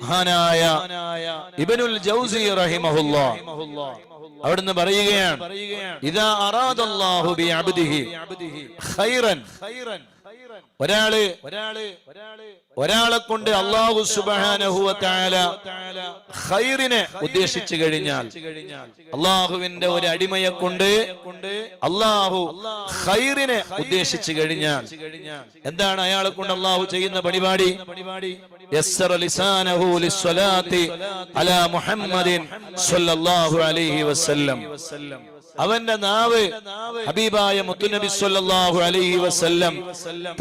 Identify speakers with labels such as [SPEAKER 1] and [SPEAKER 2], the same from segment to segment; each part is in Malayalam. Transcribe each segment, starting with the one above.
[SPEAKER 1] മഹാനായ ഇബനുൽ ജൗസി റഹിമഹുല്ല. അവിടുന്ന് പറയുകയാണ് ഇതാ അറാദല്ലാഹു ബി അബ്ദിഹി ഖൈറൻ. ഒരാൾ ഒരാൾ കൊണ്ട് അള്ളാഹു സുബ്ഹാനഹു തആല ഖൈറിനെ ഉദ്ദേശിച്ചു കഴിഞ്ഞാൽ അള്ളാഹുവിന്റെ ഒരു അടിമയെ കൊണ്ട് അള്ളാഹു ഖൈറിനെ ഉദ്ദേശിച്ചു കഴിഞ്ഞാൽ എന്താണ് അയാളെ കൊണ്ട് അള്ളാഹു ചെയ്യുന്ന പരിപാടി? യസ്സറ للصلاة على محمد صلى الله عليه وسلم. അവന്റെ നാവ് ഹബീബായ മുത്തുനബി സ്വല്ലല്ലാഹു അലൈഹി വസല്ലം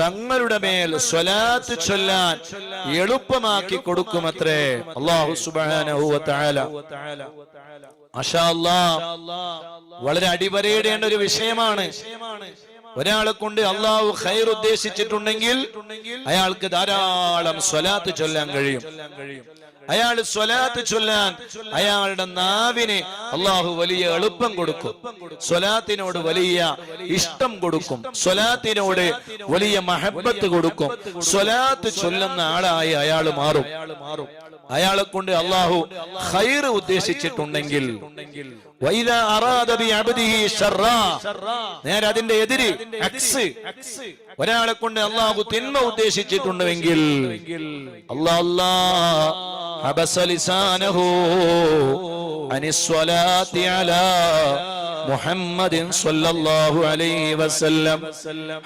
[SPEAKER 1] തങ്ങളുടെ മേൽ സ്വലാത്ത് ചൊല്ലാൻ എളുപ്പമാക്കി കൊടുക്കുമത്രേ. അല്ലാഹു സുബ്ഹാനഹു വ തആല മാഷാ അല്ലാഹ് വളരെ അടിവരയിടേണ്ട ഒരു വിഷയമാണ് ഒരാളെ കൊണ്ട് അള്ളാഹു ഖൈർ ഉദ്ദേശിച്ചിട്ടുണ്ടെങ്കിൽ അയാൾക്ക് ധാരാളം സ്വലാത്ത് ചൊല്ലാൻ കഴിയും. അയാൾ സ്വലാത്ത് ചൊല്ലാൻ അയാളുടെ നാവിന് അള്ളാഹു വലിയ എളുപ്പം കൊടുക്കും. സ്വലാത്തിനോട് വലിയ ഇഷ്ടം കൊടുക്കും. സ്വലാത്തിനോട് വലിയ മഹബത്ത് കൊടുക്കും. സ്വലാത്ത് ചൊല്ലുന്ന ആളായി അയാൾ മാറും. അയാളെ കൊണ്ട് അള്ളാഹു ഖൈർ ഉദ്ദേശിച്ചിട്ടുണ്ടെങ്കിൽ. നേരെ അതിന്റെ എതിര്. ഒരാളെ കൊണ്ട് അള്ളാഹു തിന്മ ഉദ്ദേശിച്ചിട്ടുണ്ടെങ്കിൽ അല്ലാ അല്ലാ ഹബസ ലിസാനഹു അനിസ്വലാത്തി അലാ മുഹമ്മദിൻ സ്വല്ലല്ലാഹു അലൈഹി വസല്ലം.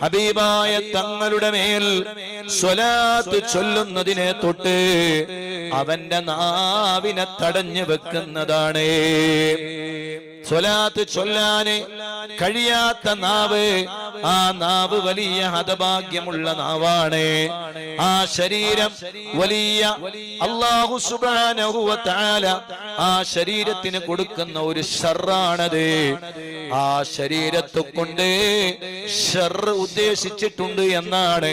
[SPEAKER 1] ഹബീബായ തങ്ങളുടെ മേൽ സ്വലാത്ത് ചൊല്ലുന്നതിനെ തൊട്ട് അവന്റെ നാവിനെ തടഞ്ഞു വെക്കുന്നതാണ്. സ്വലാത്ത് ചൊല്ലാന് കഴിയാത്ത നാവ് ആ നാവ് വലിയ ഹതഭാഗ്യമുള്ള നാവാണ്. ആ ശരീരം വലിയ അള്ളാഹു സുബ്ഹാനഹു വ ആ ശരീരത്തിന് കൊടുക്കുന്ന ഒരു ഷറാണത് ആ ശരീരത്തെ കൊണ്ട് ഷർ ഉദ്ദേശിച്ചിട്ടുണ്ട് എന്നാണ്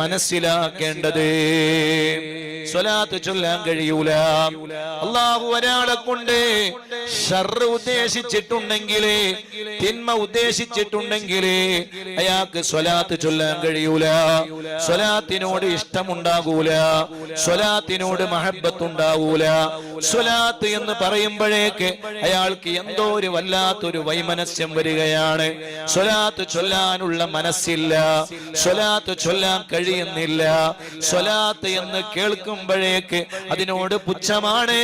[SPEAKER 1] മനസ്സിലാക്കേണ്ടത്. സ്വലാത്ത് ചൊല്ലാൻ കഴിയൂല. അള്ളാഹു ഒരാളെ കൊണ്ട് ഷർ ഉദ്ദേശിച്ചിട്ടുണ്ടെങ്കിൽ തിന്മ ഉദ്ദേശിച്ചിട്ടുണ്ടെങ്കിൽ അയാൾക്ക് സ്വലാത്ത് ചൊല്ലാൻ കഴിയൂല. സ്വലാത്തിനോട് ഇഷ്ടമുണ്ടാകൂല. സ്വലാത്തിനോട് മഹബത്തുണ്ടാവൂല. സ്വലാത്ത് എന്ന് പറയുമ്പോഴേക്ക് അയാൾക്ക് എന്തോ ഒരു വല്ലാത്തൊരു വൈമനസ്യം വരികയാണ്. സ്വലാത്ത് ചൊല്ലാനുള്ള മനസ്സില്ല. സ്വലാത്ത് ചൊല്ലാൻ കഴിയുന്നില്ല. സ്വലാത്ത് എന്ന് കേൾക്കുമ്പോഴേക്ക് അതിനോട് പുച്ഛമാണ്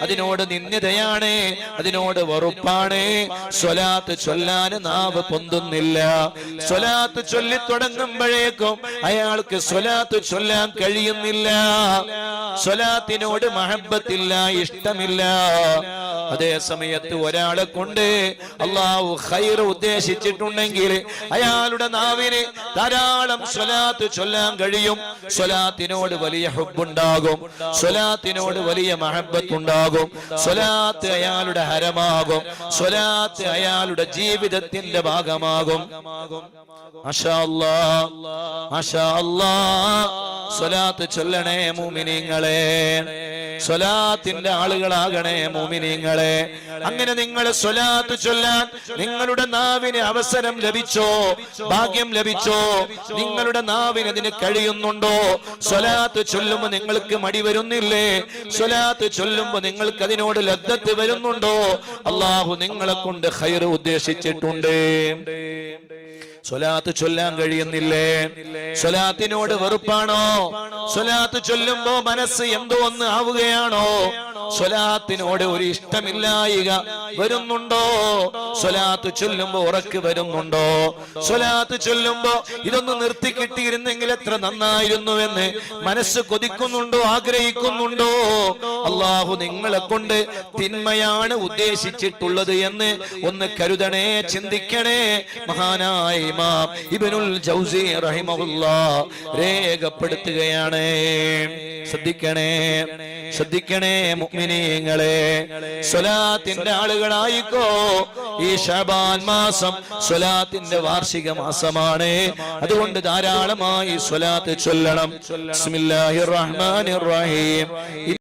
[SPEAKER 1] അതിനോട് നിന്ദിതയാണ് അതിനോട് വെറുപ്പാണ്. സ്വലാത്ത് ചൊല്ലാൻ നാവ് പൊന്തുന്നില്ല. സ്വലാത്ത് ചൊല്ലി തുടങ്ങുമ്പോഴേക്കും അയാൾക്ക് സ്വലാത്ത് ചൊല്ലാൻ കഴിയുന്നില്ല. സ്വലാത്തിനോട് മഹബത്തില്ല ഇഷ്ടമില്ല. അതേ സമയത്ത് ഒരാളെ കൊണ്ട് അള്ളാഹു ഹൈർ ഉദ്ദേശിച്ചിട്ടുണ്ടെങ്കിൽ അയാളുടെ നാവിന് ധാരാളം സ്വലാത്ത് ചൊല്ലാൻ കഴിയും. സ്വലാത്തിനോട് വലിയ ഹുബുണ്ടാകും സ്വലാത്തിനോട് വലിയ മഹബത്തുണ്ടാകും സ്വലാത്ത് അയാളുടെ ഹരമാകും. സ്വലാത്ത് അയാളുടെ ജീവിതത്തിന്റെ ഭാഗമാകും. സ്വലാത്ത് ചൊല്ലണേ മൂമിനിങ്ങളെ. സ്വലാത്തിന്റെ ആളുകളാകണേ മോമിനിങ്ങളെ. അങ്ങനെ നിങ്ങൾ സ്വലാത്ത് ചൊല്ലാൻ നിങ്ങളുടെ നാവിന് അവസരം ലഭിച്ചോ? ഭാഗ്യം ലഭിച്ചോ? നിങ്ങളുടെ നാവിന് അതിന് കഴിയുന്നുണ്ടോ? സ്വലാത്ത് ചൊല്ലുമ്പോ നിങ്ങൾക്ക് മടി വരുന്നില്ലേ? സ്വലാത്ത് ചൊല്ലുമ്പോ നിങ്ങൾക്ക് അതിനോട് ലബ്ധത്ത് വരുന്നുണ്ടോ? അള്ളാഹു നിങ്ങളെ കൊണ്ട് ഹൈർ ഉദ്ദേശിച്ചിട്ടുണ്ട്. സ്വലാത്ത് ചൊല്ലാൻ കഴിയുന്നില്ലേ? സ്വലാത്തിനോട് വെറുപ്പാണോ? സ്വലാത്ത് ചൊല്ലുമ്പോ മനസ്സ് എന്തോ ഒന്ന് ആവുകയാണോ? സ്വലാത്തിനോട് ഒരു ഇഷ്ടമില്ലായിക വരുന്നുണ്ടോ? സ്വലാത്ത് ചൊല്ലുമ്പോ ഉറക്ക് വരുന്നുണ്ടോ? സ്വലാത്ത് ചൊല്ലുമ്പോ ഇതൊന്ന് നിർത്തി കിട്ടിയിരുന്നെങ്കിൽ എത്ര നന്നായിരുന്നുവെന്ന് മനസ്സ് കൊതിക്കുന്നുണ്ടോ? ആഗ്രഹിക്കുന്നുണ്ടോ? അള്ളാഹു നിങ്ങളെ കൊണ്ട് തിന്മയാണ് ഉദ്ദേശിച്ചിട്ടുള്ളത് എന്ന് ഒന്ന് കരുതണേ ചിന്തിക്കണേ. മഹാനായ ഇമാം ഇബ്നുൽ രേഖപ്പെടുത്തുകയാണ്. ശ്രദ്ധിക്കണേ ശ്രദ്ധിക്കണേ മുഅ്മിനീങ്ങളെ സ്വലാത്തിന്റെ ആളുകളായിക്കോ. ഈ ഷബാൻ മാസം സ്വലാത്തിന്റെ വാർഷിക മാസമാണ്. അതുകൊണ്ട് ധാരാളമായി സ്വലാത്ത് ചൊല്ലണം. ബിസ്മില്ലാഹിർ റഹ്മാനിർ റഹീം.